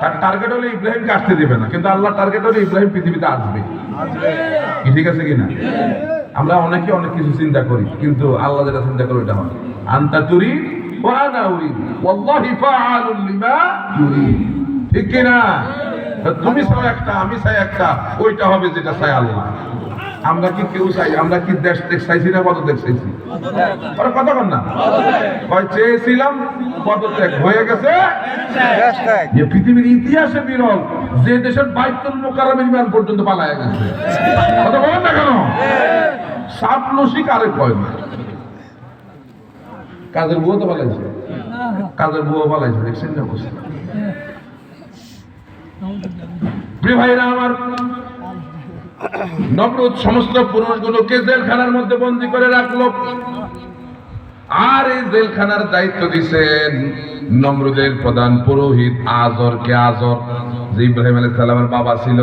তার টার্গেট হলে ইব্রাহিমকে আসতে দিবে না, কিন্তু আল্লাহ টার্গেট হলে ইব্রাহিম পৃথিবীতে আসবে। ঠিক আছে কিনা? আমরা অনেকে অনেক কিছু চিন্তা করি, কিন্তু আল্লাহ যেটা চিন্তা করে ওটা হয়। আন্তা তুরি ওয়ানা উরি ওয়াল্লাহি ফাআলুল লিমা ইউরিদ। ঠিক কিনা? তুমি চাও একটা, আমি চাই একটা, ওইটা হবে যেটা চাই আল্লাহ। আমরা কি কেউ চাই? আমরা কি দেশ দেশ চাইছি না পদত্যাগ চাইছি? ওরা কথা না। কয় চেয়েছিলাম পদত্যাগ হয়ে গেছে। যে পৃথিবীর ইতিহাসে বিরল যে দেশের বাইতুল মোকাররম বিমান পর্যন্ত পালায় গেছে। কথা বলেন না কেন? সাপলসি কারে কয় না? কাজের বুয়ো তো পালাইছে? কাজের বুয়ো পালাইছে? দেখছেন না অবস্থা? প্রিয় ভাইরা আমার নমরুদ সমস্ত পুরুষগুলোকে জেলখানার মধ্যে বন্দি করে রাখল। আর এই জেলখানার দায়িত্ব দিছেন নমরুদের প্রধান পুরোহিত আজরকে আজর? যে ইব্রাহিম আলাইহিস সালামের বাবা ছিল।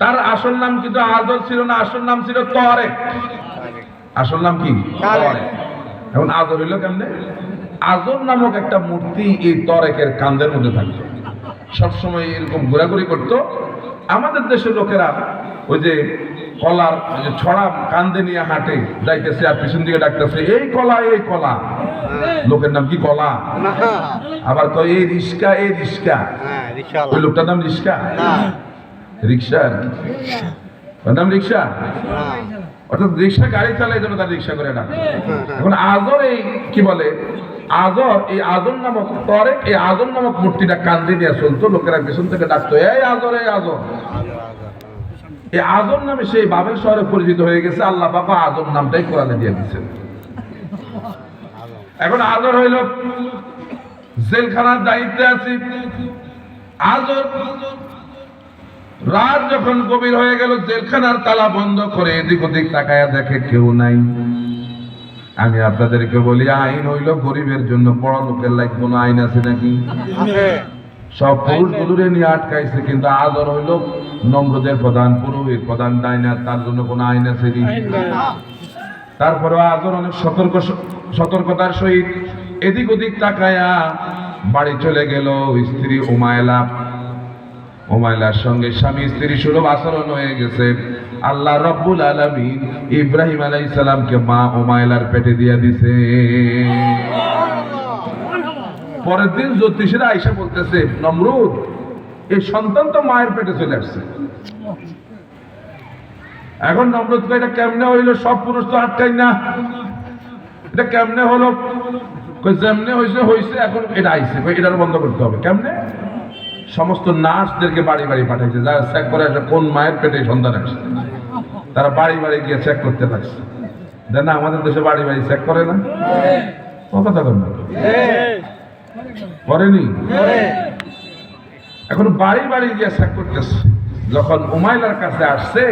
তার আসল নাম কিন্তু আজর ছিল না আসল নাম ছিল তরেক আসল নাম কি? এখন আজর হইল কেমনে? আজর নামক একটা মূর্তি এই তরেকের কান্দের মধ্যে থাকতো। সবসময় এরকম ঘোরাঘুরি করতো। আমাদের দেশের লোকেরা ওই যে কলার ওই যে ছড়া কান্দে নিয়ে হাঁটে যাইতেছে আর পিছন দিকে ডাকতেছে এই কলা এই কলা। লোকের নাম কি কলা? আবার তো এই রিস্কা এই রিস্কা। হ্যাঁ ওই লোকটার নাম রিস্কা? রিক্সা আর কি? নাম রিক্সা? অর্থাৎ রিক্সা গাড়ি চালায় জন্য তার রিক্সা করে ডাকে এখন আজর এই কি বলে আজর, এই আজর নামক তরে, এই আজর নামক মূর্তিটা কান্দি নিয়ে চলতো, লোকেরা পেছন থেকে ডাকতো, এই আজর এই আজর। এই আজর নামে সেই বাবেল শহরে পরিচিত হয়ে গেছে, আল্লাহ বাবা আজর নামটাই কোরআনে দিয়ে দিচ্ছেন এখন আজর হইল জেলখানার দায়িত্বে আছি। আজর, রাত যখন গভীর হয়ে গেল, জেলখানার তালা বন্ধ করে এদিক ওদিক তাকায়া দেখে কেউ নাই। আমি আপনাদেরকে বলি আইন হইল গরিবের জন্য বড় লোকের লাইক কোনো আইন আছে নাকি? সব পুরুষগুলোরে নিয়ে আটকাইছে কিন্তু আদর হইল নম্রদের প্রধান পুরোহিত প্রধান ডাইনার তার জন্য কোনো আইন আছে তারপরে আদর অনেক সতর্ক সতর্কতার সহিত এদিক ওদিক তাকায়া বাড়ি চলে গেল স্ত্রী উমায়লা। উমায়লার সঙ্গে স্বামী স্ত্রী সুলভ আচরণ হয়ে গেছে। আল্লাহ রব্বুল আলামিন ইব্রাহিম আলাইহিস সালামকে মা উমায়লার পেটে দিয়ে দিছে। পরের দিন জ্যোতিষীরা আইসা বলতেছে নমরুদ এই সন্তান তো মায়ের পেটে চলে আসছে। এখন নমরুদ এটা কেমনে হইল? সব পুরুষ তো আটকাই না। এটা কেমনে হলো? যেমনে হয়েছে হয়েছে এখন এটা কই, এটার বন্ধ করতে হবে। কেমনে? সমস্ত নার্সদেরকে বাড়ি বাড়ি পাঠাইছে। যারা চেক করে আসে কোন মায়ের পেটে সন্তান আসছে। তারা বাড়ি বাড়ি গিয়ে চেক করতে লাগছে দেন না, আমাদের দেশে বাড়ি বাড়ি চেক করে না? করেনি? এখন বাড়ি বাড়ি গিয়ে চেক করতেছে। যখন উমাইলার কাছে আসছে,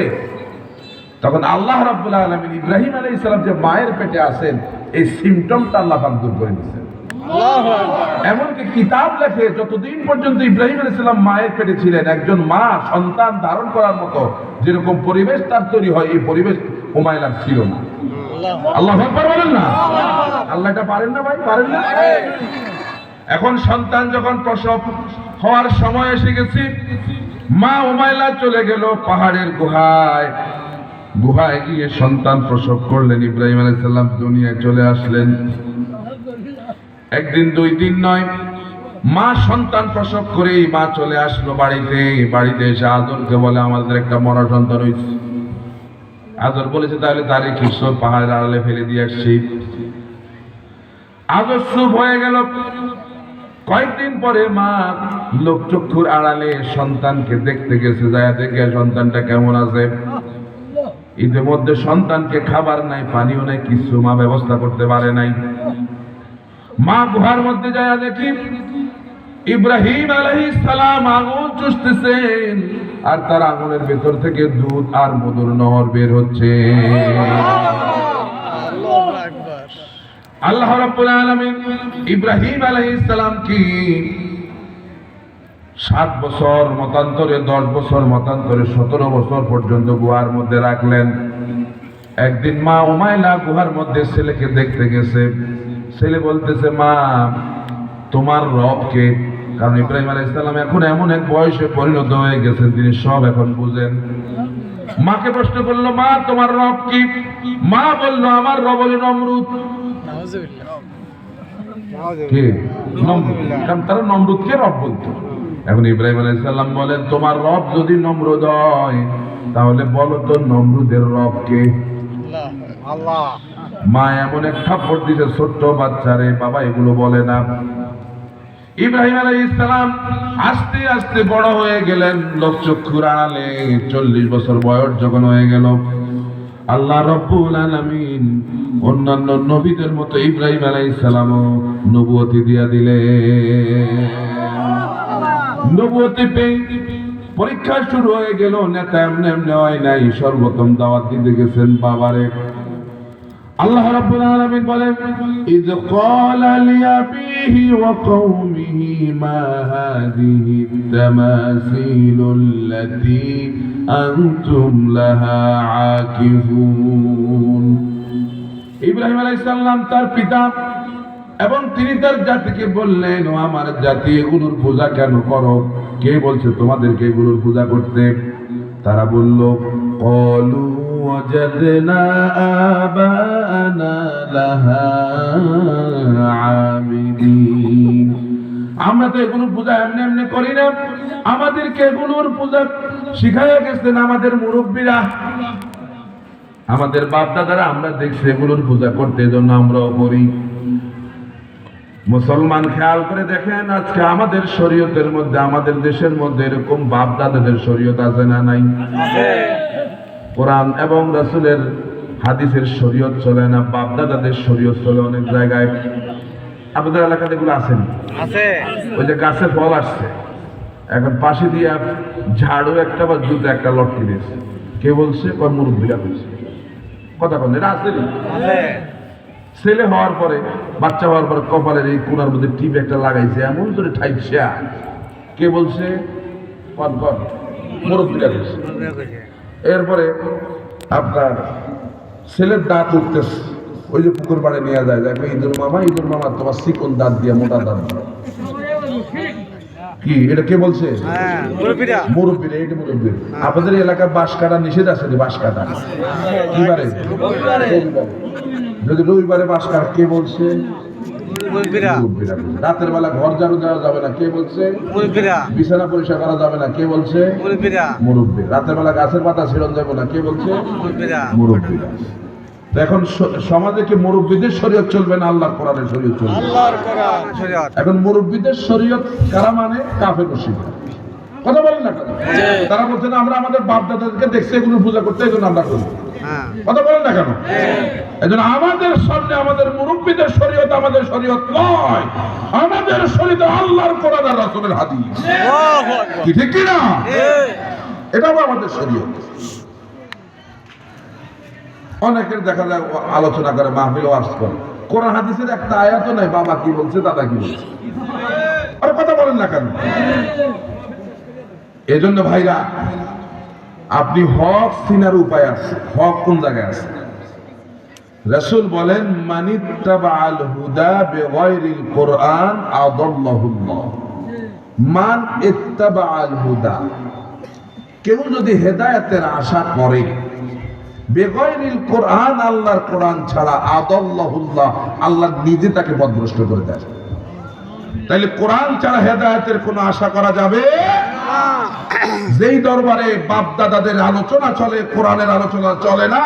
তখন আল্লাহ রাব্বুল আলামিন ইব্রাহিম আলাইহিস সালাম যে মায়ের পেটে আসেন এই সিমটমটা আল্লাহ দূর করে দিয়েছেন। এমনকি কিতাব লেখে যতদিন পর্যন্ত ইব্রাহিম আলাইসাল্লাম মায়ের পেটে ছিলেন একজন মা সন্তান ধারণ করার মতো যেরকম পরিবেশ তার তৈরি হয় এই পরিবেশ উমাইলার ছিল না। আল্লাহ বলেন না? আল্লাহ এটা পারেন না ভাই পারেন না? এখন সন্তান যখন প্রসব হওয়ার সময় এসে গেছি মা উমাইলা চলে গেল পাহাড়ের গুহায়। গুহায় গিয়ে সন্তান প্রসব করলেন ইব্রাহিম আলাইসাল্লাম দুনিয়ায় চলে আসলেন। একদিন, দুই দিন নয়। মা সন্তান প্রসব করেই মা চলে আসলো বাড়িতে। বাড়িতে এসে আদরকে বলে, আমাদের একটা মরা সন্তান হয়েছে আদর বলেছে, তাহলে তারে কিছু পাহাড়ের আড়ালে ফেলে দিয়ে আসছি। আদর হয়ে গেল। কয়েকদিন পরে মা লোকচক্ষুর আড়ালে সন্তানকে দেখতে গেছে। যায় দেখে সন্তানটা কেমন আছে। ইতিমধ্যে সন্তানকে খাবার নাই, পানিও নাই, কিছু মা ব্যবস্থা করতে পারে নাই। মা গুহার মধ্যে যায় দেখি ইব্রাহিম আলাইহিস সালাম আগুন চুষতেছেন, আর তার আগুনের ভেতর থেকে দুধ আর মধুর নহর বের হচ্ছে। আল্লাহ রাব্বুল আলামিন ইব্রাহিম আলাইহিস সালাম কি সাত বছর মতান্তরে, দশ বছর মতান্তরে, সতেরো বছর পর্যন্ত গুহার মধ্যে রাখলেন। একদিন মা উমাইলা গুহার মধ্যে ছেলেকে দেখতে গেছে। ছেলে বলতেছে মা তোমার রবকে কারণ ইব্রাহিম আলাইহিস সালাম এখন এমন এক বয়সে পরিণত হয়ে গেছেন তিনি সব এখন বুঝেন। মাকে প্রশ্ন করল মা তোমার রব কি? মা বলল আমার রব হলো নমরুদ। কারণ তারা নমরুদকে রব বলতো। এখন ইব্রাহিম আলাইহিস সালাম বলেন তোমার রব যদি নমরুদ হয় তাহলে বলো তো নমরুদের রব কে? মা এমন এক থাপ্পড় দিছে ছোট্ট বাচ্চারে, বাবা এগুলো বলে না। ইব্রাহিম আলাইহিস সালাম আস্তে আস্তে বড় হয়ে গেলেন লোক চক্ষুর আড়ালে চল্লিশ বছর বয়স যখন হয়ে গেল। আল্লাহ রব্বুল আলামিন অন্যান্য নবীদের মতো ইব্রাহিম আলাইহিস সালামও নবুয়তি দিয়া দিলে নবুয়তি পেয়ে পরীক্ষা শুরু হয়ে গেল, নেতা এমনি এমনি হয় নাই সর্বপ্রথম দাওয়াত দিতে গেছেন বাবারে। আল্লাহ রাব্বুল আলামিন বলেন ইয ক্বালা লিআবিহি ওয়া কওমিহি মা হাদিহি তামাসিলুল্লাতী আনতুম লাহা আকিফুন. ইব্রাহিম আলাইহিস সালাম তার পিতা এবং তিনি তার জাতিকে বললেন, ও আমার জাতি, এগুলোর পূজা কেন করো? কে বলছে তোমাদেরকে এগুলোর পূজা করতে? তারা বলল, কলু وجدنا آباءنا لها عابدين আমরা তো এগুলোর পূজা এমনি এমনি করি না আমাদেরকে এগুলোর পূজা শিখাইয়া গেছেন আমাদের মুরব্বীরা আমাদের বাপ দাদারা আমরা দেখছি এগুলোর পূজা করতে এজন্য আমরাও করি মুসলমান খেয়াল করে দেখেন আজকে আমাদের শরীয়তের মধ্যে আমাদের দেশের মধ্যে এরকম বাপ দাদাদের শরীয়ত আছে না নাই কোরআন এবং রাসুলের হাদিসের শরীয়ত চলে না বাপ দাদাদের শরীয়ত চলে অনেক জায়গায়। আপনাদের এলাকাতে এগুলো আসেনি ওই যে গাছে ফল আসছে। এখন পাশে দিয়ে ঝাড়ু একটা বা জুতো একটা লটকে দিয়েছে। কে বলছে? কয় মুরব্বীরা বলছে। কথা বলেন এটা আসেনি ছেলে হওয়ার পরে বাচ্চা হওয়ার পরে কপালের এই কোনার মধ্যে টিপ একটা লাগাইছে এমন করে ঠাইছে কে বলছে। মুরব্বীরা বলছে। এরপরে আপনার ছেলের দাঁত উঠতেছে। ওই যে পুকুর পাড়ে নিয়ে যায় দেখো ইঁদুর মামা ইঁদুর মামা তোমার চিকন দাঁত দিয়ে মোটা দাঁত দিয়ে। কি এটা কে বলছে? হ্যাঁ মুরব্বীরা। এইটা মুরব্বীর। আপনাদের এলাকায় বাঁশ কাটা নিষেধ আছে বাঁশ কাটা। কি বারে রবিবারে। যদি রবিবারে বাঁশ কাটা কে বলছে। রাতের বেলা ঘর ঝাড়ু দেওয়া যাবে না কে বলছে? বিছানা পরিষ্কার করা যাবে না কে বলছে? মুরব্বী। রাতের বেলা গাছের পাতা ছিড়ন যাবে না কে বলছে? মুরব্বীরা। এখন সমাজে কি মুরব্বীদের শরীয়ত চলবে না আল্লাহ কোরআনের শরীয়ত চলবে? আল্লাহর কোরআন এখন মুরব্বীদের শরীয়ত কারা মানে? কাফের রশিদ কথা বলেন না কেন? তারা বলছেন আমরা আমাদের বাপ দাদাদেরকে দেখছি এগুলো পূজা করতে এই জন্য আমরা করি হ্যাঁ। কথা বলেন না কেন? এই জন্য আমাদের সামনে আমাদের মুরব্বীদের শরীয়ত আমাদের শরীয়ত নয়। আমাদের শরীয়ত আল্লাহর কোরআন আর রাসূলের হাদিস। কি ঠিক কি না এটাও আমাদের শরীয়ত। অনেকের দেখা যায় আলোচনা করে মাহফিল ওয়াজ করে কোরআন হাদিসের একটা আয়াত নাই বাবা কি বলছে দাদা কি বলছে? আর কথা বলেন না কেন? এজন্য ভাইরা, আপনি হক চিনার উপায় আছে, হক কোন জায়গায় আছে? রাসূল বলেন, মানিত্তাবা আল হুদা বিগাইরিল কোরআন আদাল্লাহুল্লাহ। মান ইত্তাবা আল হুদা। কেউ যদি হেদায়েতের আশা করে, বেগয়রিল কোরআন আল্লাহর কোরআন ছাড়া আদাল্লাহুল্লাহ, আল্লাহ নিজে তাকে পথভ্রষ্ট করে দেয়। তাইলে কোরআন ছাড়া হেদায়েতের কোনো আশা করা যাবে? যেই দরবারে বাপ দাদাদের আলোচনা চলে কোরআনের আলোচনা চলে না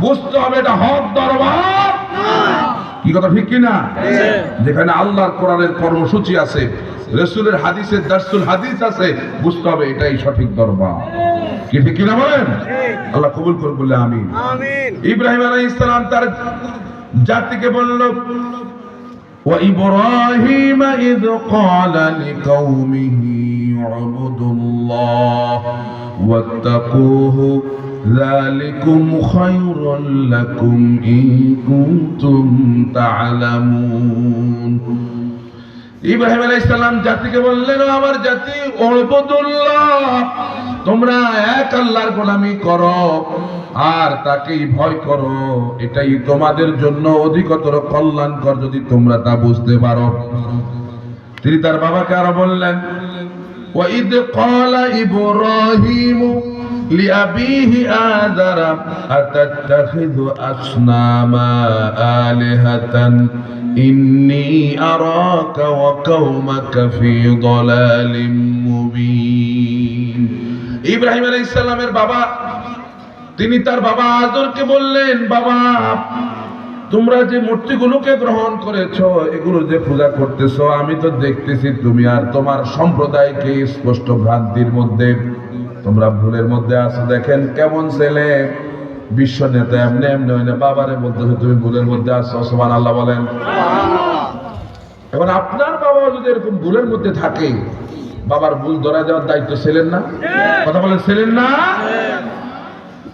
বুঝতে হবে এটা হক দরবার। কি কথা ঠিক কিনা? যেখানে আল্লাহর কোরআনের কর্মসূচি আছে রসুলের হাদিসের দার্সুল হাদিস আছে বুঝতে হবে এটাই সঠিক দরবার। কি ঠিক কিনা বলেন? আল্লাহ কবুল করে বললে আমি ইব্রাহিম আলাইহিস সালাম তার জাতিকে বলল وإبراهيم إذ قال لقومه اعبدوا الله واتقوه ذلكم خير لكم إن كنتم تعلمون ইব্রাহিম আলাইহিস সালাম জাতিকে বললেন "ও আমার জাতি ওবুদুল্লাহ তোমরা এক আল্লাহর গোলামি করো আর তাকেই ভয় করো এটাই তোমাদের জন্য অধিকতর কল্যাণকর যদি তোমরা তা বুঝতে পারো তিনি তার বাবাকে আরো বললেন وإذ قال إبراهيم لأبيه آذر أتتخذ أصناما آلهة إني أراك وقومك في ضلال مبين ইব্রাহিম আলাইহিস সালামের বাবা তিনি তার বাবা আদরকে বললেন বাবা তোমরা যে মূর্তিগুলোকে গ্রহণ করেছ এগুলো যে পূজা করতেছো আমি তো দেখতেছি তুমি আর তোমার সম্প্রদায়কে স্পষ্ট ভ্রান্তির মধ্যে তোমরা ভুলের মধ্যে আছো। দেখেন কেমন ছেলে। বিশ্ব নেতা এমনি এমনি হইলে বাবারে বলতেছে তুমি ভুলের মধ্যে আছো। সমান আল্লাহ বলেন। এখন আপনার বাবা যদি এরকম ভুলের মধ্যে থাকে বাবার ভুল ধরা যাওয়ার দায়িত্ব ছিলেন না? কথা বলেন ছিলেন না?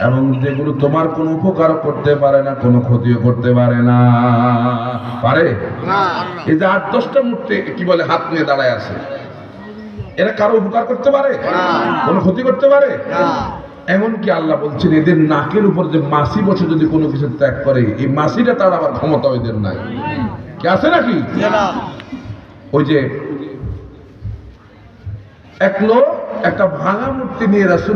এবং যেগুলো তোমার কোনো উপকার করতে পারে না কোনো ক্ষতিও করতে পারে না। পারে? এই যে আট দশটা মূর্তি কি বলে হাত নিয়ে দাঁড়ায় আছে। এরা কারও উপকার করতে পারে? কোনো ক্ষতি করতে পারে? এমনকি আল্লাহ বলছেন এদের নাকের উপর যে মাসি বসে যদি কোনো কিছু ত্যাগ করে এই মাসিটা তার আবার ক্ষমতা এদের নাই। কি আছে নাকি? ওই যে এক লোক একটা ভাঙা মূর্তি নিয়ে রাসুল